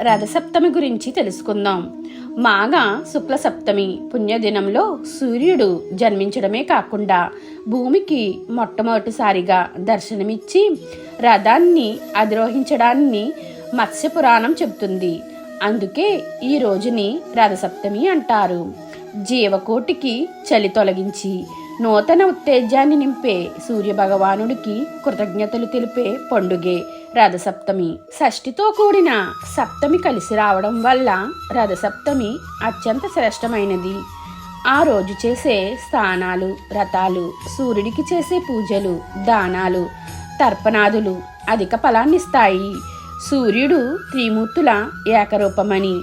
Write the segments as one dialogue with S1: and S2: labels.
S1: రథసప్తమి గురించి తెలుసుకుందాం. మాఘ శుక్ల సప్తమి పుణ్యదినంలో సూర్యుడు జన్మించడమే కాకుండా భూమికి మొట్టమొదటిసారిగా దర్శనమిచ్చి రథాన్ని అధిరోహించడాన్ని మత్స్యపురాణం చెబుతుంది. అందుకే ఈ రోజుని రథసప్తమి అంటారు. జీవకోటికి చలి తొలగించి నూతన ఉత్తేజాన్ని నింపే సూర్యభగవానుడికి కృతజ్ఞతలు తెలిపే పండుగే రథసప్తమి. షష్ఠితో కూడిన సప్తమి కలిసి రావడం వల్ల రథసప్తమి అత్యంత శ్రేష్టమైనది. ఆ రోజు చేసే స్థానాలు రథాలు సూర్యుడికి చేసే పూజలు దానాలు తర్పణాదులు అధిక ఫలాన్నిస్తాయి. సూర్యుడు త్రిమూర్తుల ఏకరూపమని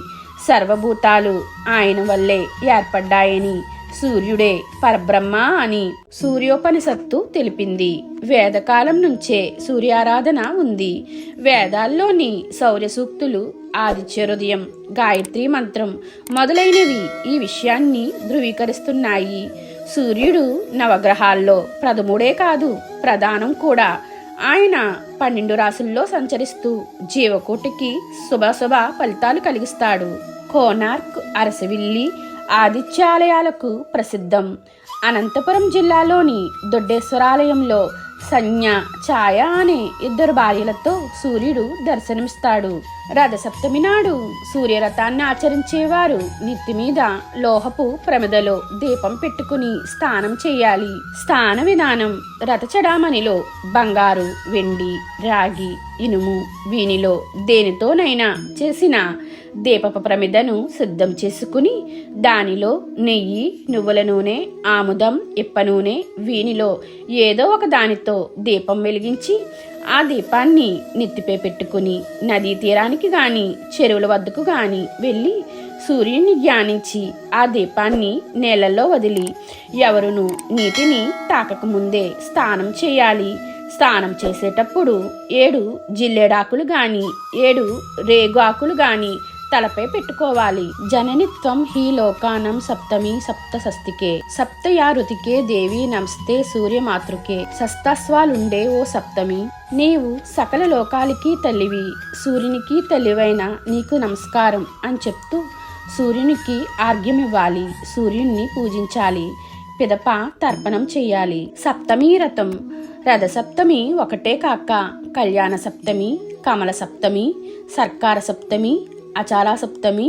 S1: సర్వభూతాలు ఆయన వల్లే ఏర్పడ్డాయని సూర్యుడే పరబ్రహ్మ అని సూర్యోపనిషత్తు తెలిపింది. వేదకాలం నుంచే సూర్యారాధన ఉంది. వేదాల్లోని శౌర్య సూక్తులు ఆదిత్యహృదయం గాయత్రి మంత్రం మొదలైనవి ఈ విషయాన్ని ధృవీకరిస్తున్నాయి. సూర్యుడు నవగ్రహాల్లో ప్రథముడే కాదు ప్రధానం కూడా. ఆయన పన్నెండు రాసుల్లో సంచరిస్తూ జీవకోటికి శుభశుభ ఫలితాలు కలిగిస్తాడు. కోనార్క్ అరసవిల్లి ఆదిత్యాలయాలకు ప్రసిద్ధం. అనంతపురం జిల్లాలోని దొడ్డేశ్వరాలయంలో సంజ్ఞ ఛాయ అనే ఇద్దరు భార్యలతో సూర్యుడు దర్శనమిస్తాడు. రథసప్తమి నాడు సూర్యరథాన్ని ఆచరించేవారు నెత్తి మీద లోహపు ప్రమిదలో దీపం పెట్టుకుని స్నానం చేయాలి. స్నాన విధానం రథచడామణిలో బంగారు వెండి రాగి ఇనుము వీనిలో దేనితోనైనా చేసిన దీపపు ప్రమిదను సిద్ధం చేసుకుని దానిలో నెయ్యి నువ్వుల నూనె ఆముదం ఇప్ప నూనె వీనిలో ఏదో ఒక దానితో దీపం వెలిగించి ఆ దీపాన్ని నెత్తిపై పెట్టుకుని నదీ తీరానికి గాని చెరువుల వద్దకు గాని వెళ్ళి సూర్యుని ధ్యానించి ఆ దీపాన్ని నేలల్లో వదిలి ఎవరును నీటిని తాకకముందే స్నానం చేయాలి. స్నానం చేసేటప్పుడు ఏడు జిల్లేడాకులు గాని ఏడు రేగు ఆకులు కానీ తలపై పెట్టుకోవాలి. జననిత్వం హీ లోకానం సప్తమి సప్త సస్తికే సప్తయా రుతికే దేవి నమస్తే సూర్యమాతృకే. సస్తస్వాలుండే ఓ సప్తమి. నీవు సకల లోకాలకి తల్లివి. సూర్యునికి తల్లివైన నీకు నమస్కారం అని చెప్తూ సూర్యునికి ఆర్ఘ్యమివ్వాలి. సూర్యుణ్ణి పూజించాలి. పిదప తర్పణం చేయాలి. సప్తమి రథం. రథ సప్తమి ఒకటే కాక. కళ్యాణ సప్తమి కమల సప్తమి సర్కార సప్తమి అచారా సప్తమి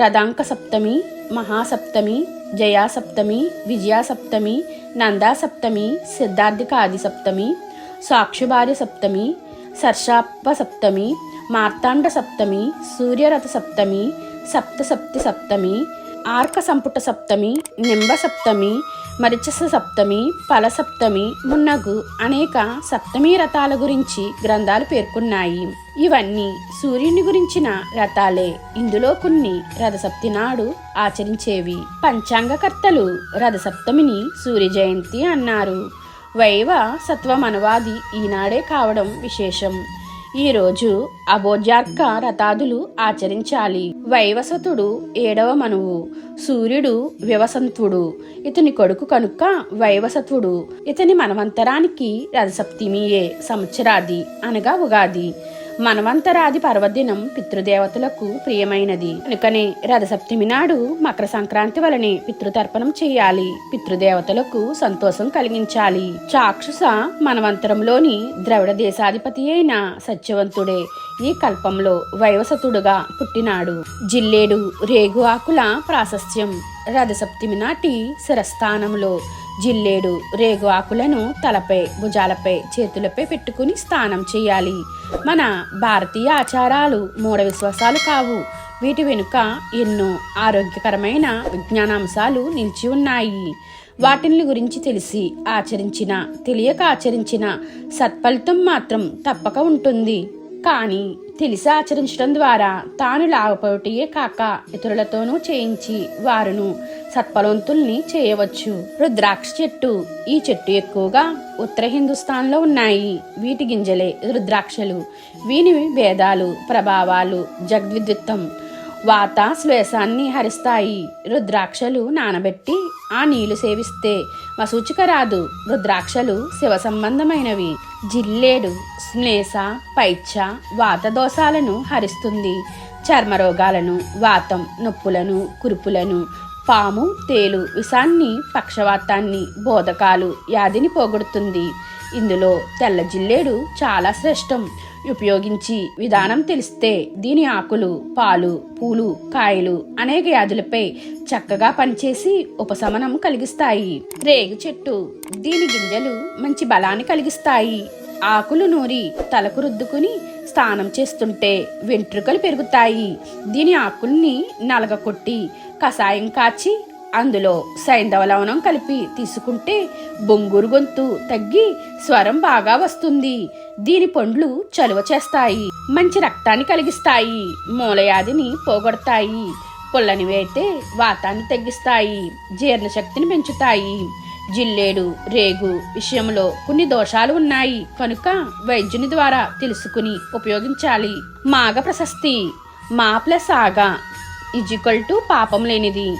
S1: రథాంక సప్తమి మహాసప్తమి జయా సప్తమి విజయా సప్తమి నందా సప్తమి సిద్ధార్థిక ఆది సప్తమి సాక్షిభార్య సప్తమి సర్షాప సప్తమి మార్తాండ సప్తమి సూర్యరథ సప్తమి సప్తసప్తి సప్తమి ఆర్క సంపుట సప్తమి నింబ సప్తమి మరిచస సప్తమి ఫల సప్తమి మున్నగు అనేక సప్తమి రథాల గురించి గ్రంథాలు పేర్కొన్నాయి. ఇవన్నీ సూర్యుని గురించిన రథాలే. ఇందులో కొన్ని రథసప్తి నాడు ఆచరించేవి. పంచాంగకర్తలు రథసప్తమిని సూర్య జయంతి అన్నారు. వైవ సత్వమనవాది ఈనాడే కావడం విశేషం. ఈరోజు అభోజార్క రథాదులు ఆచరించాలి. వైవసతుడు ఏడవ మనువు. సూర్యుడు వ్యవసంతుడు. ఇతని కొడుకు కనుక వైవసతుడు. ఇతని మనవంతరానికి రథసప్తమియే సంవత్సరాది అనగా ఉగాది. మనవంతరాది పర్వదినం పితృదేవతలకు ప్రియమైనది. కనుకనే రథసప్తమి నాడు మకర సంక్రాంతి వలనే పితృతర్పణం చేయాలి. పితృదేవతలకు సంతోషం కలిగించాలి. చాక్షుష మనవంతరంలోని ద్రవిడ దేశాధిపతి అయిన సత్యవంతుడే ఈ కల్పంలో వైవసతుడుగా పుట్టినాడు. జిల్లేడు రేగు ఆకుల ప్రాశస్త్యం రథసప్తమి నాటి శిరస్థానంలో జిల్లేడు రేగు ఆకులను తలపై భుజాలపై చేతులపై పెట్టుకుని స్నానం చేయాలి. మన భారతీయ ఆచారాలు మూఢ విశ్వాసాలు కావు. వీటి వెనుక ఎన్నో ఆరోగ్యకరమైన విజ్ఞానాంశాలు నిలిచి ఉన్నాయి. వాటిని గురించి తెలిసి ఆచరించిన తెలియక ఆచరించిన సత్ఫలితం మాత్రం తప్పక ఉంటుంది. కానీ తెలిసి ఆచరించడం ద్వారా తాను లాభపడియే కాక ఇతరులతోనూ చేయించి వారును సత్ఫలవంతుల్ని చేయవచ్చు. రుద్రాక్ష చెట్టు. ఈ చెట్టు ఎక్కువగా ఉత్తర హిందుస్థాన్లో ఉన్నాయి. వీటి గింజలే రుద్రాక్షలు. వీని భేదాలు ప్రభావాలు జగద్విద్యుత్తం వాత శ్వేసాన్ని హరిస్తాయి. రుద్రాక్షలు నానబెట్టి ఆ నీళ్ళు సేవిస్తే మసూచిక రాదు. రుద్రాక్షలు శివ సంబంధమైనవి. జిల్లేడు శ్లేష పైచ్ఛ వాత దోషాలను హరిస్తుంది. చర్మ రోగాలను వాతం నొప్పులను కురుపులను పాము తేలు విషాన్ని పక్షవాతాన్ని బోధకాలు వ్యాధిని పోగొడుతుంది. ఇందులో తెల్ల జిల్లేడు చాలా శ్రేష్టం. ఉపయోగించి విధానం తెలిస్తే దీని ఆకులు పాలు పూలు కాయలు అనేక వ్యాధులపై చక్కగా పనిచేసి ఉపశమనం కలిగిస్తాయి. రేగు చెట్టు దీని గింజలు మంచి బలాన్ని కలిగిస్తాయి. ఆకులు నూరి తలకు రుద్దుకుని స్నానం చేస్తుంటే వెంట్రుకలు పెరుగుతాయి. దీని ఆకుల్ని నలగ కొట్టి కషాయం కాచి అందులో సైంధవ లవణం కలిపి తీసుకుంటే బొంగురు గొంతు తగ్గి స్వరం బాగా వస్తుంది. దీని పండ్లు చలువ చేస్తాయి మంచి రక్తాన్ని కలిగిస్తాయి మూలయాదిని పోగొడతాయి. పుల్లనివి అయితే వాతాన్ని తగ్గిస్తాయి జీర్ణశక్తిని పెంచుతాయి. జిల్లేడు రేగు విషయంలో కొన్ని దోషాలు ఉన్నాయి. కనుక వైద్యుని ద్వారా తెలుసుకుని ఉపయోగించాలి. మాగ ప్రశస్తి మా ప్లస్ ఆగా ఇజికల్ టు పాపం లేనిది.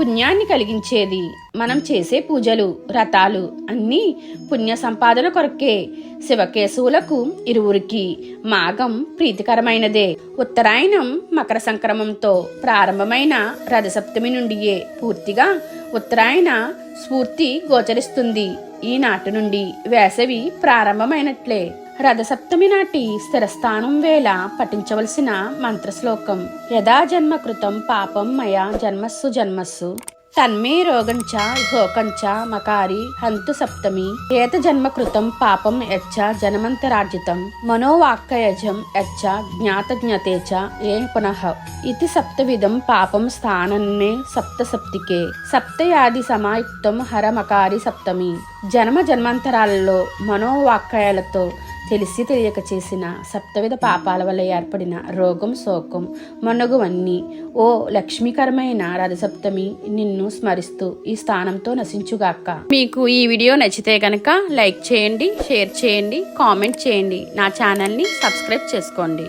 S1: పుణ్యాన్ని కలిగించేది. మనం చేసే పూజలు వ్రతాలు అన్నీ పుణ్య సంపాదన కొరకే. శివకేశవులకు ఇరువురికి మాఘం ప్రీతికరమైనదే. ఉత్తరాయణం మకర సంక్రమంతో ప్రారంభమైన రథసప్తమి నుండియే పూర్తిగా ఉత్తరాయణ స్ఫూర్తి గోచరిస్తుంది. ఈనాటి నుండి వేసవి ప్రారంభమైనట్లే. రథసప్తమి నాటి స్థిరస్థానం వేళ పఠించవలసిన మంత్రశ్లోకం. యదా జన్మ కృతం పాపం మయా జన్మస్సు జన్మస్సు. తన్మే రోగంచ శోకంచ మకారి హంతు సప్తమి. ఏత జన్మ కృతం పాపం యచ్చ జనమంతరార్జితం. మనోవాక్కయజం యచ్చ జ్ఞాతజ్ఞతే చ ఏ పునః. ఇది సప్తవిధం పాపం స్థానన్నే సప్త సప్తికే సప్తయాది సమాయుక్తం హరమకారి సప్తమి. జన్మ జన్మాంతరాలలో మనోవాక్కయాలతో తెలిసి తెలియక చేసిన సప్తవిధ పాపాల వల్ల ఏర్పడిన రోగం శోకం మొన్నగువన్నీ ఓ లక్ష్మీకరమైన రథసప్తమి నిన్ను స్మరిస్తూ ఈ స్థానంతో నశించుగాక. మీకు ఈ వీడియో నచ్చితే కనుక లైక్ చేయండి షేర్ చేయండి కామెంట్ చేయండి. నా ఛానల్ని సబ్స్క్రైబ్ చేసుకోండి.